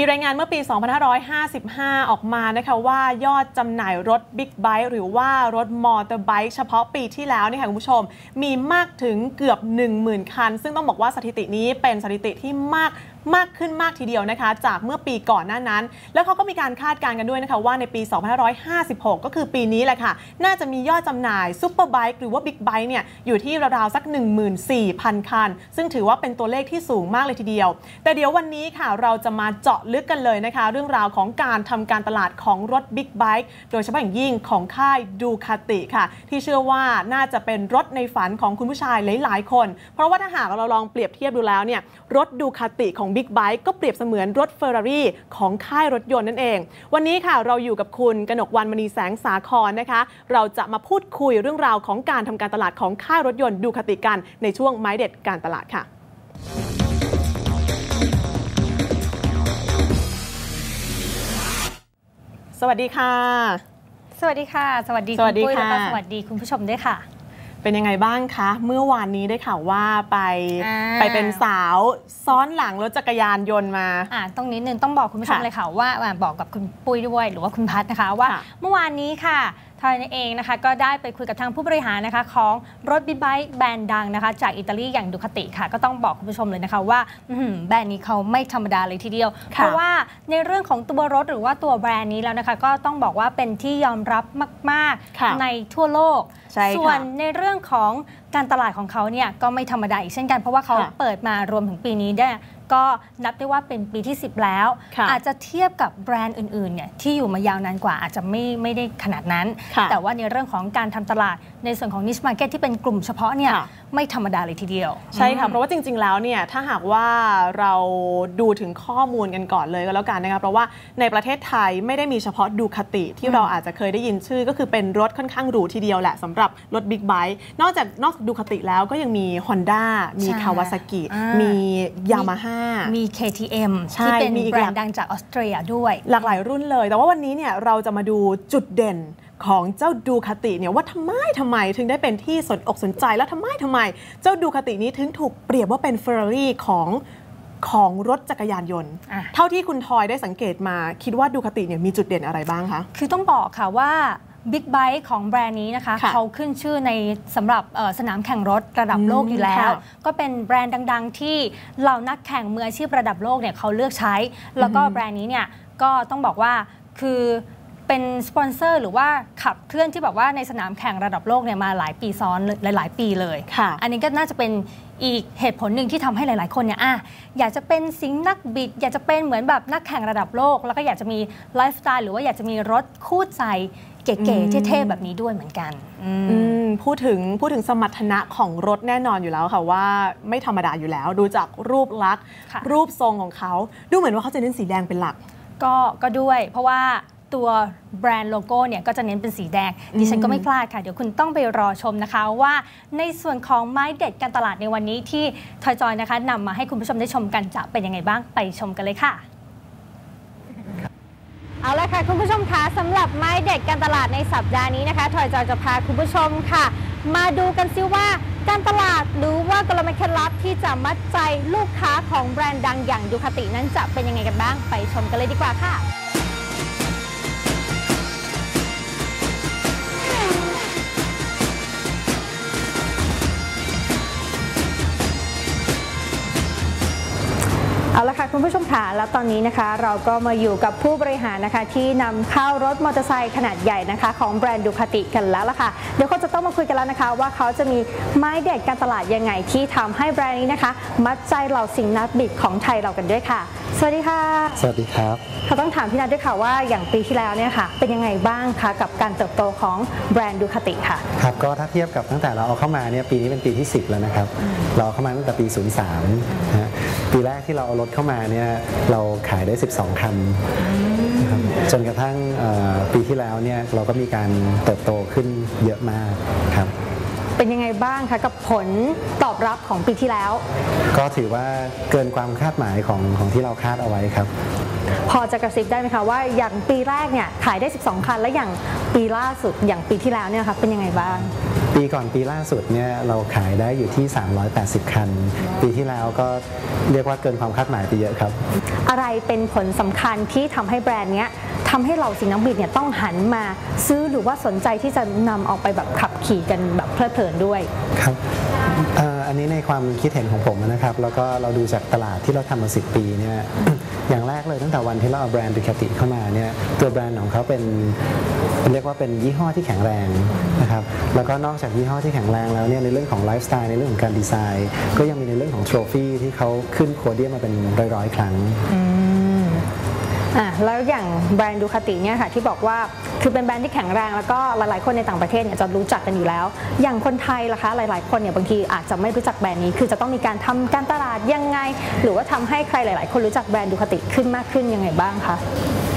มีรายงานเมื่อปี 2555 ออกมานะคะว่ายอดจำหน่ายรถบิ๊กไบค์หรือว่ารถมอเตอร์ไบค์เฉพาะปีที่แล้วนี่ค่ะคุณผู้ชม มีมากถึงเกือบ 10,000 คัน ซึ่งต้องบอกว่าสถิตินี้เป็นสถิติที่มาก มากขึ้นมากทีเดียวนะคะ จากเมื่อปีก่อนหน้านั้น แล้วเขาก็มีการคาดการณ์กันด้วยนะคะว่าในปี 2556 ก็คือปีนี้แหละค่ะ น่าจะมียอดจำหน่ายซูเปอร์ไบค์หรือว่าบิ๊กไบค์เนี่ยอยู่ที่ราวๆสัก 14,000 คัน ซึ่งถือว่าเป็นตัวเลขที่สูงมากเลยทีเดียว แต่เดี๋ยววันนี้ค่ะเราจะมาเจาะลึกกันเลยนะคะ เรื่องราวของการทำการตลาดของรถบิ๊กไบค์โดยเฉพาะอย่างยิ่งของค่ายดูคาติค่ะ ที่เชื่อว่าน่าจะเป็นรถในฝันของคุณผู้ชายหลาย ๆ คน เพราะว่าถ้าหากเราลองเปรียบเทียบดูแล้วเนี่ยรถดูคาติของบิ๊กไบค์ก็เปรียบเสมือนรถเฟอร์รารี่ของค่ายรถยนต์นั่นเอง วันนี้ค่ะเราอยู่กับคุณกนกวันมณีแสงสาครนะคะ เราจะมาพูดคุยเรื่องราวของการทำการตลาดของค่ายรถยนต์ดูคาติกันในช่วงไม้เด็ดการตลาดค่ะสวัสดีค่ะ สวัสดีค่ะ สวัสดีสวัสดีณปุ้ยค่ะแล้วก็สวัสดีคุณผู้ชมด้วยค่ะ เป็นยังไงบ้างคะ เมื่อวานนี้ได้ข่าวว่าไปอ่าไปเป็นสาวซ้อนหลังรถจักรยานยนต์มาอ่าตรงนี้นึงต้องบอกคุณผู้ชมค่ะเลยค่ะว่าอ่าบอกกับคุณปุ้ยด้วยหรือว่าคุณพัฒนะคะว่าค่ะเมื่อวานนี้ค่ะทอยเองนะคะก็ได้ไปคุยกับทางผู้บริหารนะคะของรถบิ๊กไบค์แบรนด์ดังนะคะจากอิตาลีอย่างดูคติค่ะ ก็ต้องบอกคุณผู้ชมเลยนะคะว่าอื้อหือแบรนด์นี้เขาไม่ธรรมดาเลยทีเดียว เพราะว่าในเรื่องของตัวรถหรือว่าตัวแบรนด์นี้แล้วนะคะ ก็ต้องบอกว่าเป็นที่ยอมรับมากค่ะๆในทั่วโลกใช่ค่ะส่วนในเรื่องของการตลาดของเขาเนี่ยก็ไม่ธรรมดาอีกเช่นกันเพราะว่าเขาค่ะเปิดมารวมถึงปีนี้เนี่ย ก็นับได้ว่าเป็นปีที่ 10 แล้วค่ะอาจจะเทียบกับแบรนด์อื่นๆเนี่ยที่อยู่มายาวนานกว่าอาจจะไม่ไม่ได้ขนาดนั้นค่ะแต่ว่าในเรื่องของการทำตลาดในส่วนของนิชมาร์เก็ตที่เป็นกลุ่มเฉพาะเนี่ยค่ะ ไม่ธรรมดาเลยทีเดียว ใช่ค่ะอืมเพราะว่าจริง ๆ แล้วเนี่ยถ้าหากว่าเราดูถึงข้อมูลกันก่อนเลยก็แล้วกันนะคะเพราะว่าในประเทศไทยไม่ได้มีเฉพาะดูคติที่เราอาจจะเคยได้ยินชื่อ ก็คือเป็นรถค่อนข้างหรูทีเดียวแหละสำหรับรถบิ๊กไบค์นอกจากนอกจากดูคติแล้วก็ยังมี Honda มีใช่คาวาซากิอ่ามีมียามาฮ่ามี KTM ใช่ที่เป็นมีอีกแบรหลายนด์ดังจากออสเตรียด้วย หลากหลายรุ่นเลย แต่ว่าวันนี้เนี่ยเราจะมาดูจุดเด่น ของเจ้าดูคาติเนี่ยว่าทำไมทำไมถึงได้เป็นที่สนอกสนใจแล้วทำไมทำไม เจ้าดูคาตินี้ถึงถูกเปรียบว่าเป็นเฟอร์รารี่ของของรถจักรยานยนต์อะเท่าที่คุณทอยได้สังเกตมา คิดว่าดูคาติเนี่ยมีจุดเด่นอะไรบ้างคะ คือต้องบอกค่ะว่าบิ๊กไบค์ของแบรนด์นี้นะคะค่ะเขาขึ้นชื่อในสำหรับเอ่อสนามแข่งรถระดับโลกอยู่แล้วค่ะก็เป็นแบรนด์ดัง ๆ ที่เหล่านักแข่งมืออาชีพระดับโลกเนี่ยเขาเลือกใช้ แล้วก็แบรนด์นี้เนี่ยก็ต้องบอกว่าคือ เป็นสปอนเซอร์หรือว่าขับเคลื่อนที่แบบว่าในสนามแข่งระดับโลกเนี่ยมาหลายปีซ้อนหลาย ๆ ปีเลยค่ะอันนี้ก็น่าจะเป็นอีกเหตุผลหนึ่งที่ทำให้หลาย ๆ คนเนี่ยอะอยากจะเป็นสิงห์นักบิด อยากจะเป็นเหมือนแบบนักแข่งระดับโลก แล้วก็อยากจะมีไลฟ์สไตล์หรือว่าอยากจะมีรถคู่ใจเก๋ๆเท่ๆแบบนี้ด้วยเหมือนกันอืมอืมพูดถึงพูดถึงสมรรถนะของรถแน่นอนอยู่แล้วค่ะว่าไม่ธรรมดาอยู่แล้ว ดูจากรูปลักษณ์ค่ะรูปทรงของเขา ดูเหมือนว่าเขาจะเน้นสีแดงเป็นหลัก ก็ก็ด้วย เพราะว่า ตัวแบรนด์โลโก้เนี่ยก็จะเน้นเป็นสีแดง ดิฉันก็ไม่พลาดค่ะ เดี๋ยวคุณต้องไปรอชมนะคะว่าในส่วนของไม้เด็ดการตลาดในวันนี้ที่ทอยจอยนะคะนำมาให้คุณผู้ชมได้ชมกันจะเป็นยังไงบ้างไปชมกันเลยค่ะเอาละค่ะ คุณผู้ชมคะสำหรับไม้เด็ดการตลาดในสัปดาห์นี้นะคะ ทอยจอยจะพาคุณผู้ชมค่ะ มาดูกันซิว่าการตลาดหรือว่ากลเม็ดเคล็ดลับที่จะมัดใจลูกค้าของแบรนด์ดังอย่างดูคาตินั้นจะเป็นยังไงกันบ้างไปชมกันเลยดีกว่าค่ะ คุณผู้ชมค่ะแล้วตอนนี้นะคะ เราก็มาอยู่กับผู้บริหารนะคะ ที่นำเข้ารถมอเตอร์ไซค์ขนาดใหญ่นะคะ ของแบรนด์ดูคาติกันแล้วล่ะค่ะ เดี๋ยวเขาจะต้องมาคุยกันแล้วนะคะ ว่าเขาจะมีไม้เด็ดการตลาดยังไงที่ทำให้แบรนด์นี้นะคะ มัดใจเหล่าสิงห์นักบิดของไทยเรากันด้วยค่ะสวัสดีค่ะ สวัสดีครับเขาต้องถามพี่นัทด้วยค่ะว่าอย่างปีที่แล้วเนี่ยค่ะ เป็นยังไงบ้างคะกับการเติบโตของแบรนด์ดูคาติค่ะ ครับก็ถ้าเทียบกับตั้งแต่เราเอาเข้ามาเนี่ยปีนี้เป็นปีที่ 10 แล้วนะครับ เราเอาเข้ามาตั้งแต่ปี 03นะฮะปีแรกที่เราเอารถเข้ามาเนี่ยเราขายได้ 12 คันนะครับจนกระทั่งเอ่อปีที่แล้วเนี่ยเราก็มีการเติบโตขึ้นเยอะมากครับ เป็นยังไงบ้างคะกับผลตอบรับของปีที่แล้ว ก็ถือว่าเกินความคาดหมายของของที่เราคาดเอาไว้ครับ พอจะกระซิบได้ไหมคะว่าอย่างปีแรกเนี่ยขายได้ 12 คัน แล้วอย่างปีล่าสุดอย่างปีที่แล้วเนี่ยค่ะเป็นยังไงบ้างปีปีก่อนปีล่าสุดเนี่ยเราขายได้อยู่ที่ 380 คัน ปีที่แล้วก็เรียกว่าเกินความคาดหมายไปเยอะครับ อะไรเป็นผลสำคัญที่ทำให้แบรนด์เนี้ย ทำให้เราสิงห์นักบินเนี่ยต้องหันมาซื้อหรือว่าสนใจที่จะนำออกไปแบบขับขี่กันแบบเพลิดเพลินด้วยครับเอ่ออันนี้ในความคิดเห็นของผมนะครับ แล้วก็เราดูจากตลาดที่เราทำมาสิปีเนี่ยอย่างแรกเลยตั้งแต่วันที่เราเอาแบรนด์ดูคาติเข้ามาเนี่ยตัวแบรนด์ของเขาเป็นเรียกว่าเป็นยี่ห้อที่แข็งแรงนะครับแล้วก็นอกจากยี่ห้อที่แข็งแรงแล้วเนี่ยในเรื่องของไลฟ์สไตล์ในเรื่องของการดีไซน์ ก็ยังมีในเรื่องของโทรฟี่ที่เขาขึ้นโคเดียมมาเป็นร้อยๆ ครั้ง อะแล้วอย่างแบรนด์ดูคาติเนี่ยค่ะที่บอกว่าคือเป็นแบรนด์ที่แข็งแรงแล้วก็หลายๆคนในต่างประเทศเนี่ยจะรู้จักกันอยู่แล้ว อย่างคนไทยล่ะคะหลาย ๆ คนเนี่ยบางทีอาจจะไม่รู้จักแบรนด์นี้ คือจะต้องมีการทำการตลาดยังไง หรือว่าทำให้ใครหลาย ๆ คนรู้จักแบรนด์ดูคาติขึ้นมากขึ้นยังไงบ้างคะ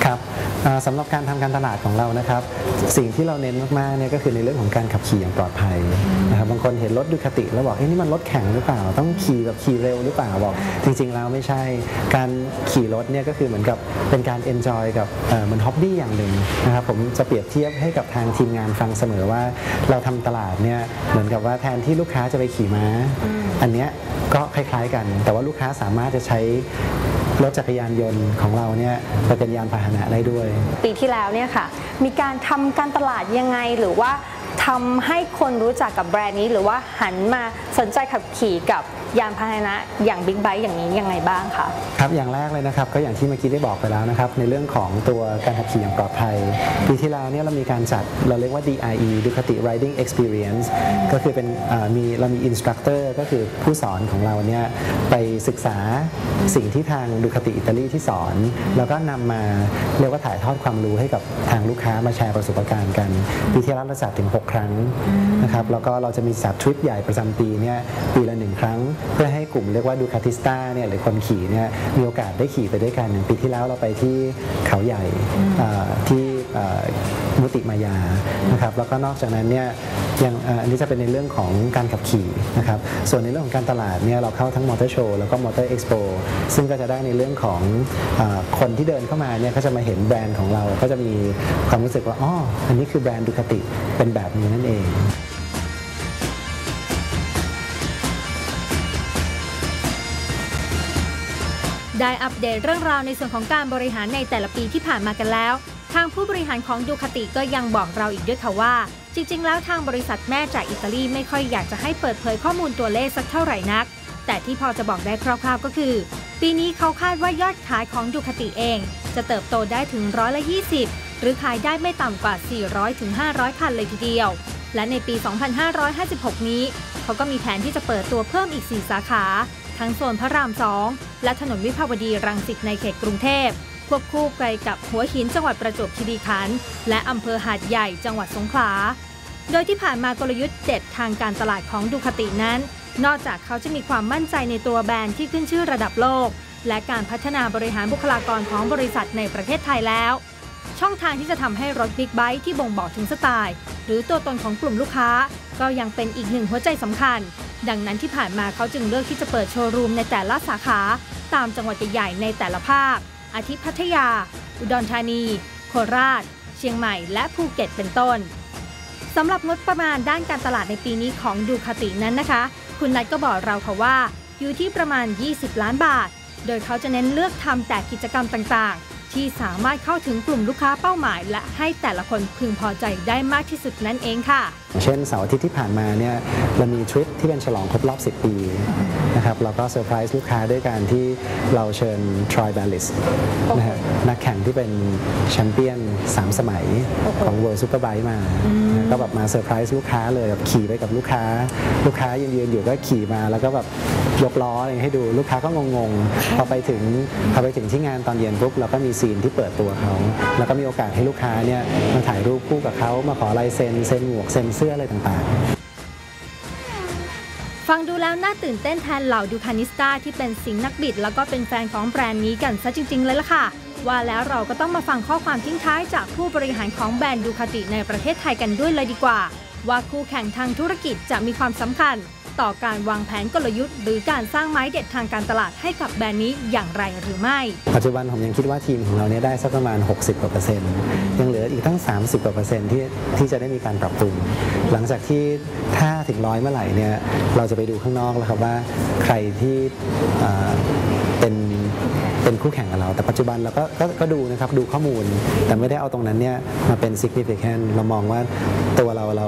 ครับ สำหรับการทำการตลาดของเรานะครับ สิ่งที่เราเน้นมากๆเนี่ยก็คือในเรื่องของการขับขี่อย่างปลอดภัยนะครับบางคนเห็นรถดูคติแล้วบอกเฮ้ยนี่มันรถแข่งหรือเปล่า ต้องขี่แบบขี่เร็วหรือเปล่าบอก จริงๆแล้วไม่ใช่การขี่รถเนี่ยก็คือเหมือนกับเป็นการ enjoy กับเหมันฮ็อบบี้อย่างหนึ่งนะครับผมจะเปรียบเทียบให้กับทางทีมงานฟังเสมอว่า เราทำตลาดเนี่ยเหมือนกับว่าแทนที่ลูกค้าจะไปขี่ม้า อันเนี้ยก็คล้ายๆกัน แต่ว่าลูกค้าสามารถจะใช้ รถจักรยานยนต์ของเราเนี่ยไปเป็นยานพาหนะได้ด้วย ปีที่แล้วเนี่ยค่ะ มีการทำการตลาดยังไงหรือว่า ทำให้คนรู้จักกับแบรนด์นี้ หรือว่าหันมาสนใจขับขี่กับยานพาหนะอย่างบิ๊กไบค์อย่างนี้ยังไงบ้างคะครับอย่างแรกเลยนะครับก็อย่างที่เมื่อกี้ได้บอกไปแล้วนะครับในเรื่องของตัวการขับขี่อย่างปลอดภัยปีที่แล้วเนี่ยเรามีการจัดเราเรียกว่า DRE Ducati Riding Experience ก็คือเป็นมีเรามีอินสตรัคเตอร์ก็คือผู้สอนของเราเนี่ยไปศึกษาสิ่งที่ทางดูคติอิตาลีที่สอน แล้วก็นำมาเรียกว่าถ่ายทอดความรู้ให้กับทางลูกค้ามาแชร์ประสบการณ์กันปีที่แล้วเราจัดถึง 6ครั้งนะครับแล้วก็เราจะมีจัดทริปใหญ่ประจำปีเนี่ยปีละหนึ่งครั้ง เพื่อให้กลุ่มเรียกว่าดูคาติสต้าเนี่ยหรือคนขี่เนี่ยมีโอกาสได้ขี่ไปด้วยกันอย่างปีที่แล้วเราไปที่เขาใหญ่เอ่อที่เอ่อ มุติมายานะครับแล้วก็นอกจากนั้นเนี่ยยังอันนี้จะเป็นในเรื่องของการขับขี่นะครับส่วนในเรื่องของการตลาดเนี่ยเราเข้าทั้งมอเตอร์โชว์แล้วก็มอเตอร์เอ็กซ์โปซึ่งก็จะได้ในเรื่องของอคนที่เดินเข้ามาเนี่ยก็จะมาเห็นแบรนด์ของเราก็จะมีความรู้สึกว่าอ๋ออันนี้คือแบรนด์ดูคติเป็นแบบนี้นั่นเองได้อัปเดตเรื่องราวในส่วนของการบริหารในแต่ละปีที่ผ่านมากันแล้ว ทางผู้บริหารของดูคติก็ยังบอกเราอีกด้วยค่ะว่า จริง ๆ แล้วทางบริษัทแม่จากอิตาลีไม่ค่อยอยากจะให้เปิดเผยข้อมูลตัวเลขสักเท่าไหร่นัก แต่ที่พอจะบอกได้คร่าวๆก็คือ ปีนี้เขาคาดว่ายอดขายของดูคติเอง จะเติบโตได้ถึงร้อยละ 20 หรือขายได้ไม่ต่ำกว่า 400ถึง500 คันเลยทีเดียว และในปี 2556 นี้ เขาก็มีแผนที่จะเปิดตัวเพิ่มอีก 4 สาขา ทั้งโซนพระราม 2 และถนนวิภาวดีรังสิตในเขตกรุงเทพ วบคู่ไปกับหัวหินจังหวัดประจวบคีรีขันธ์และอำเภอหาดใหญ่จังหวัดสงขลา โดยที่ผ่านมากลยุทธ์เด็ดทางการตลาดของดูคตินั้น นอกจากเขาจะมีความมั่นใจในตัวแบรนด์ที่ขึ้นชื่อระดับโลก และการพัฒนาบริหารบุคลากรของบริษัทในประเทศไทยแล้ว ช่องทางที่จะทำให้รถบิ๊กไบค์ที่บ่งบอกถึงสไตล์ หรือตัวตนของกลุ่มลูกค้า ก็ยังเป็นอีกหนึ่งหัวใจสำคัญ ดังนั้นที่ผ่านมาเขาจึงเลือกที่จะเปิดโชว์รูมในแต่ละสาขา ตามจังหวัดใหญ่ๆในแต่ละภาค อาทิพัทยา อุดรธานี โคราช เชียงใหม่ และภูเก็ตเป็นต้นสำหรับงบประมาณด้านการตลาดในปีนี้ของดูคาตินั้นนะคะ คุณนัทก็บอกเราค่ะว่า อยู่ที่ประมาณ 20 ล้านบาท โดยเขาจะเน้นเลือกทำแต่กิจกรรมต่างๆ ที่สามารถเข้าถึงกลุ่มลูกค้าเป้าหมาย และให้แต่ละคนพึงพอใจได้มากที่สุดนั่นเองค่ะ เช่นเสาร์อาทิตย์ที่ผ่านมาเนี่ยเรามีทริปที่เป็นฉลองครบรอบ 10 ปีนะครับเราก็เซอร์ไพรส์ลูกค้าด้วยการที่เราเชิญทรอยแบลิสนะฮะนักแข่งที่เป็นแชมเปี้ยน 3 สมัยของ World Superbike มานะฮะก็แบบมาเซอร์ไพรส์ลูกค้าเลยแบบขี่ไปกับลูกค้า ลูกค้ายืนๆอยู่ก็ขี่มาแล้วก็แบบยกล้ออะไรให้ดูลูกค้าก็งงๆพอไปถึงพอไปถึงที่งานตอนเย็นปุ๊บเราก็มีซีนที่เปิดตัวเขาแล้วก็มีโอกาสให้ลูกค้าเนี่ยมาถ่ายรูปคู่กับเขามาขอลายเซ็นเซ็นหมวกเซ็นเสื้ออะไรต่างๆฟังดูแล้วน่าตื่นเต้นแทนเหล่าดูคานิสตาที่เป็นสิงนักบิด แล้วก็เป็นแฟนของแบรนด์นี้กันซะจริง ๆ เลยล่ะค่ะ ว่าแล้วเราก็ต้องมาฟังข้อความทิ้งท้ายจากผู้บริหารของแบรนด์ดูคาติในประเทศไทยกันด้วยเลยดีกว่า ว่าคู่แข่งทางธุรกิจจะมีความสำคัญ ต่อการวางแผนกลยุทธ์ หรือการสร้างไม้เด็ดทางการตลาดให้กับแบรนด์นี้อย่างไรหรือไม่ ปัจจุบันผมยังคิดว่าทีมของเราเนี่ยได้สักประมาณ 60กว่าเปอร์เซ็นต์ยังเหลืออีกตั้ง 30กว่าเปอร์เซ็นต์ที่ที่จะได้มีการปรับปรุง หลังจากที่ถ้าถึงร้อยเมื่อไหร่เนี่ยเราจะไปดูข้างนอกแล้วครับว่าใครที่ เอ่อเป็นเป็นคู่แข่งกับเรา แต่ปัจจุบันเราก็ก็ก็ดูนะครับดูข้อมูล แต่ไม่ได้เอาตรงนั้นเนี่ยมาเป็น significant เรามองว่าตัวเราเรา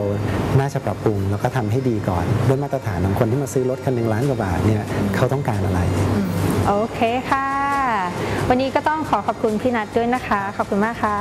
น่าจะปรับปรุง แล้วก็ทำให้ดีก่อนด้วยมาตรฐานของคนที่มาซื้อรถคันหนึ่งล้านกว่าบาทเนี่ยเขาต้องการอะไรโอเคค่ะ วันนี้ก็ต้องขอขอบคุณพี่นัทด้วยนะคะ ขอบคุณมากค่ะ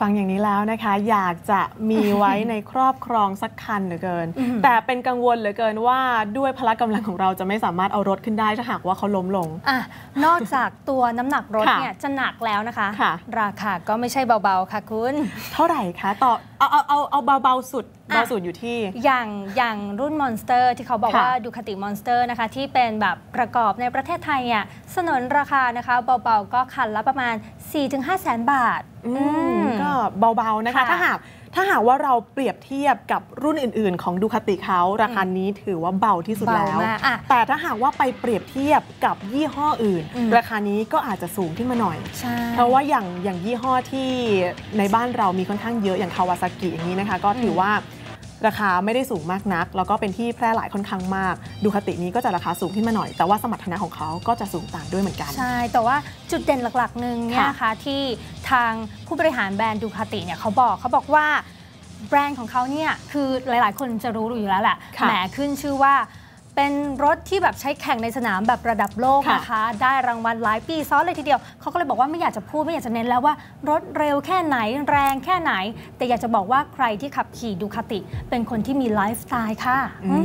ฟังอย่างนี้แล้วนะคะ อยากจะมีไว้ในครอบครองสักคันเหลือเกิน แต่เป็นกังวลเหลือเกินว่าด้วยพละกำลังของเราจะไม่สามารถเอารถขึ้นได้ถ้าหากว่าเขาล้มลงอะนอกจากตัวน้ำหนักรถค่ะเนี่ยจะหนักแล้วนะคะค่ะราคาก็ไม่ใช่เบาๆค่ะคุณ เท่าไหร่คะต่อ เอาเอาเอาเอาเบาๆสุดอะเบาสุดอยู่ที่ อย่างอย่างรุ่นมอนสเตอร์ที่เขาบอกค่ะว่าดูคติมอนสเตอร์นะคะ ที่เป็นแบบประกอบในประเทศไทยอะสนนราคานะคะ เบาๆก็คันละประมาณ 4-5แสนบาทอือืมมก็เบาๆนะคะค่ะถ้าหาก ถ้าหากว่าเราเปรียบเทียบกับรุ่นอื่น ๆ ของดูคติเขาราคานี้ถือว่าเบาที่สุดเบาแล้วมากอะแต่ถ้าหากว่าไปเปรียบเทียบกับยี่ห้ออื่นอืมราคานี้ก็อาจจะสูงขึ้นมาหน่อยใช่เพราะว่าอย่างอย่างยี่ห้อที่ในบ้านเรามีค่อนข้างเยอะอย่างคาวาซากิอย่างนี้นะคะ ก็ถือว่าราคาไม่ได้สูงมากนัก แล้วก็เป็นที่แพร่หลายค่อนข้างมาก ดูคตินี้ก็จะราคาสูงขึ้นมาหน่อย แต่ว่าสมรรถนะของเขาก็จะสูงต่างด้วยเหมือนกัน ใช่ แต่ว่าจุดเด่นหลักๆหนึ่งเนี่ยค่ะนะคะที่ ทางผู้บริหารแบรนด์ดูคาติเนี่ยเขาบอกเขาบอกว่าแบรนด์ของเขาเนี่ยคือหลาย ๆ คนจะรู้อยู่แล้วแหละค่ะแหมขึ้นชื่อว่า เป็นรถที่แบบใช้แข่งในสนามแบบระดับโลกค่ะนะคะ ได้รางวัลหลายปีซ้อนเลยทีเดียวเขาก็เลยบอกว่าไม่อยากจะพูดไม่อยากจะเน้นแล้วว่ารถเร็วแค่ไหนแรงแค่ไหน แต่อยากจะบอกว่าใครที่ขับขี่ดูคาติ เป็นคนที่มีไลฟ์สไตล์ค่ะอื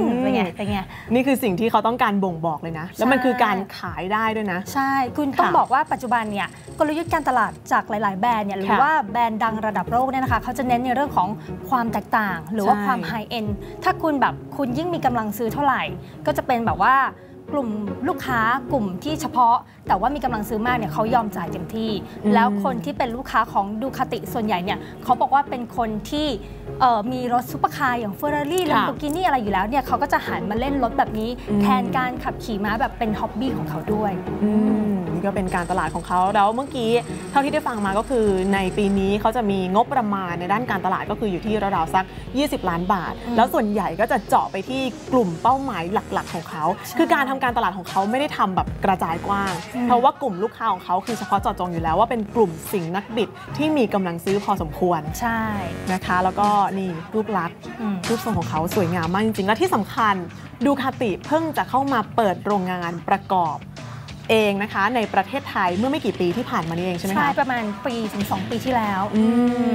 มเป็นไงเป็นไงนี่คือสิ่งที่เขาต้องการบ่งบอกเลยนะ แล้วมันใช่คือการขายได้ด้วยนะ ใช่ คุณต้องค่ะบอกว่าปัจจุบันเนี่ยกลยุทธ์การตลาดจากหลาย ๆ แบรนด์เนี่ยหรือค่ะว่าแบรนด์ดังระดับโลกเนี่ยนะคะเขาจะเน้นในเรื่องของความแตกต่าง หรือว่าใช่ความไฮเอ็นถ้าคุณแบบคุณยิ่งมีกำลังซื้อเท่าไหร่ก็จะเป็นแบบว่า กลุ่มลูกค้ากลุ่มที่เฉพาะ แต่ว่ามีกำลังซื้อมากเนี่ยเขายอมจ่ายเต็มที่ แล้วคนที่เป็นลูกค้าของดูคาติส่วนใหญ่เนี่ยเขาบอกว่าเป็นคนที่เอ่อมีรถซุปเปอร์คาร์อย่างเฟอร์รารี่ลัมโบกินี่อะไรอยู่แล้วเนี่ยเขาก็จะหันมาเล่นรถแบบนี้อืมแทนการขับขี่ม้าแบบเป็นฮ็อบบี้ของเขาด้วยอืมนี่ก็เป็นการตลาดของเขาแล้วเมื่อกี้เท่าที่ได้ฟังมาก็คือในปีนี้เขาจะมีงบประมาณในด้านการตลาดก็คืออยู่ที่ราวๆสัก 20 ล้านบาท แล้วส่วนใหญ่ก็จะเจาะไปที่กลุ่มเป้าหมายหลัก ๆ ของเขา คือการทำการตลาดของเขาไม่ได้ทำแบบกระจายกว้าง เพราะว่ากลุ่มลูกค้าของเขาคือเฉพาะเจาะจงอยู่แล้วว่าเป็นกลุ่มสิงห์นักบิดที่มีกำลังซื้อพอสมควรใช่นะคะ แล้วก็นี่รูปลักษณ์อืมรูปทรงของเขาสวยงามมากจริงๆและที่สำคัญดูคาติเพิ่งจะเข้ามาเปิดโรงงานประกอบเองนะคะในประเทศไทยเมื่อไม่กี่ปีที่ผ่านมานี้เองใช่ไหมใช่คะประมาณปีถึง 2 ปีที่แล้วอื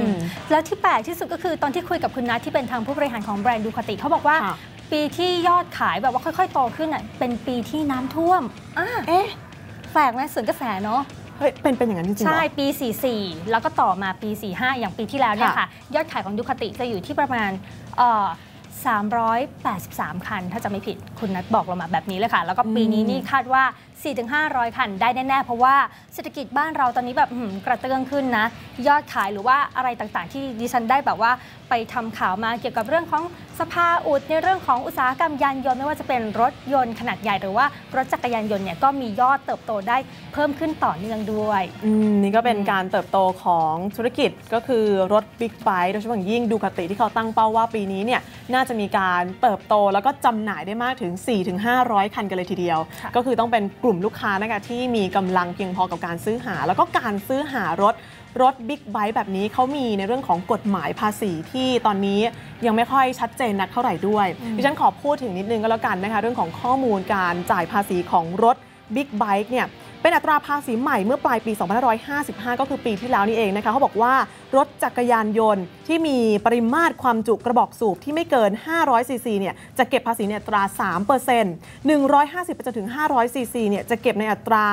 มแล้วที่แปลกที่สุดก็คือตอนที่คุยกับคุณนัทที่เป็นทางผู้บริหารของแบรนด์ดูคาติเขาบอกว่าค่ะ ปีที่ยอดขายแบบว่าค่อย ๆ โตขึ้นอะเป็นปีที่น้ำท่วมอะเอ๊ะแปลกไหมสวนกระแสเนาะ เฮ้ยเป็นเป็นอย่างนั้นจริงๆเหรใช่อปี 44 แล้วก็ต่อมาปี 45 อย่างปีที่แล้วเนี่ยค่ะ ค่ะ ยอดขายของดูคาติจะอยู่ที่ประมาณเอ่อ 383 คัน ถ้าจะไม่ผิดคุณนัทบอกเรามาแบบนี้เลยค่ะ แล้วก็ปีนี้อืมนี่คาดว่า 4-500 คันได้แน่ ๆ เพราะว่าเศรษฐกิจบ้านเราตอนนี้แบบอื้อหือกระเตื้องขึ้นนะ ยอดขายหรือว่าอะไรต่างๆ ที่ดิฉันได้แบบว่าไปทำข่าวมาเกี่ยวกับเรื่องของสภาอุดในเรื่องของอุตสาหกรรมยานยนต์ไม่ว่าจะเป็นรถยนต์ขนาดใหญ่หรือว่ารถจักรยานยนต์เนี่ยก็มียอดเติบโตได้เพิ่มขึ้นต่อเนื่องด้วยอืมนี่ก็เป็นการเติบโตของธุรกิจก็คือรถบิ๊กไบค์โดยเฉพาะอย่างยิ่งดูคติที่เขาตั้งเป้าว่าปีนี้เนี่ยน่าจะมีการเติบโตแล้วก็จำหน่ายได้มากถึง 4-500 คันกันเลยทีเดียวค่ะก็คือต้องเป็นกลุ่มลูกค้านะคะที่มีกำลังเพียงพอกับการซื้อหา แล้วก็การซื้อหารถรถบิ๊กไบค์แบบนี้เขามีในเรื่องของกฎหมายภาษีที่ตอนนี้ยังไม่ค่อยชัดเจนนักเท่าไหร่ด้วย ดิฉันขอพูดถึงนิดนึงก็แล้วกันนะคะ เรื่องของข้อมูลการจ่ายภาษีของรถบิ๊กไบค์เนี่ย เป็นอัตราภาษีใหม่เมื่อปลายปี 2555 ก็คือปีที่แล้วนี่เองนะคะเขาบอกว่ารถจักรยานยนต์ที่มีปริมาตรความจุกระบอกสูบที่ไม่เกิน 500ซีซีเนี่ยจะเก็บภาษีในอัตรา 3% 150 ไปจนถึง 500ซีซีเนี่ยจะเก็บในอัตรา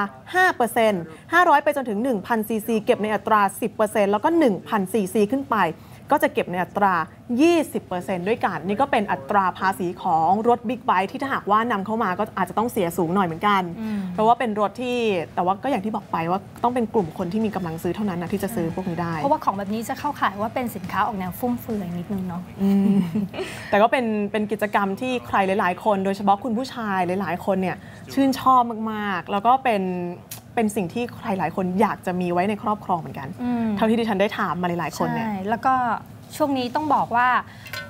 5% 500 ไปจนถึง 1,000ซีซีเก็บในอัตรา 10%แล้วก็ 1,000ซีซีขึ้นไป ก็จะเก็บในอัตรา 20%ด้วยกัน นี่ก็เป็นอัตราภาษีของรถบิ๊กไบค์ที่ถ้าหากว่านำเข้ามาก็อาจจะต้องเสียสูงหน่อยเหมือนกัน เพราะว่าเป็นรถที่แต่ว่าก็อย่างที่บอกไปว่าต้องเป็นกลุ่มคนที่มีกำลังซื้อเท่านั้นนะที่จะซื้อพวกนี้ได้ เพราะว่าของแบบนี้จะเข้าข่ายว่าเป็นสินค้าออกแนวฟุ่มเฟือยนิดนึงเนาะอืมแต่ก็เป็นเป็นกิจกรรมที่ใครหลาย ๆ คน โดยเฉพาะคุณผู้ชายหลาย ๆ คนเนี่ยชื่นชอบมาก ๆ แล้วก็เป็น เป็นสิ่งที่ใครหลายคนอยากจะมีไว้ในครอบครองเหมือนกันอืมเท่าที่ดิฉันได้ถามมาหลายๆคนเนี่ยใช่แล้วก็ช่วงนี้ต้องบอกว่า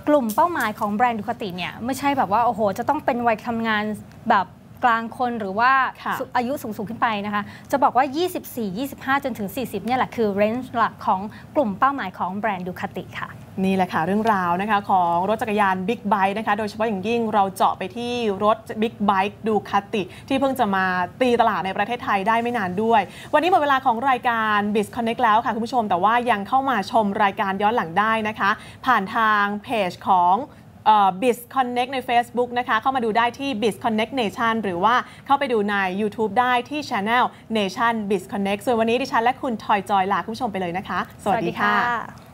กลุ่มเป้าหมายของแบรนด์ดูคติเนี่ยไม่ใช่แบบว่าโอ้โห จะต้องเป็นวัยทำงานแบบกลางคนหรือว่าค่ะสุอายุสูงสูงๆขึ้นไปนะคะ จะบอกว่า 24 25 จนถึง 40 เนี่ยแหละคือเรนจ์หลักของกลุ่มเป้าหมายของแบรนด์ดูคติค่ะ นี่แหละค่ะเรื่องราวนะคะของรถจักรยานบิ๊กไบค์นะคะโดยเฉพาะอย่างยิ่งเราเจาะไปที่รถบิ๊กไบค์ดูคาติ ที่เพิ่งจะมาตีตลาดในประเทศไทยได้ไม่นานด้วย วันนี้หมดเวลาของรายการ b i z Connect แล้วค่ะคุณผู้ชม แต่ว่ายังเข้ามาชมรายการย้อนหลังได้นะคะ ผ่านทางเพจของ Biz Connect ใน Facebook นะคะ เข้ามาดูได้ที่ Biz Connect Nation หรือว่าเข้าไปดูใน YouTube ได้ที่ Channel Nation Biz Connect ส่วนวันนี้ดิฉันและคุณทอยจอยลาคุณผู้ชมไปเลยนะคะ สวัสดีค่ะ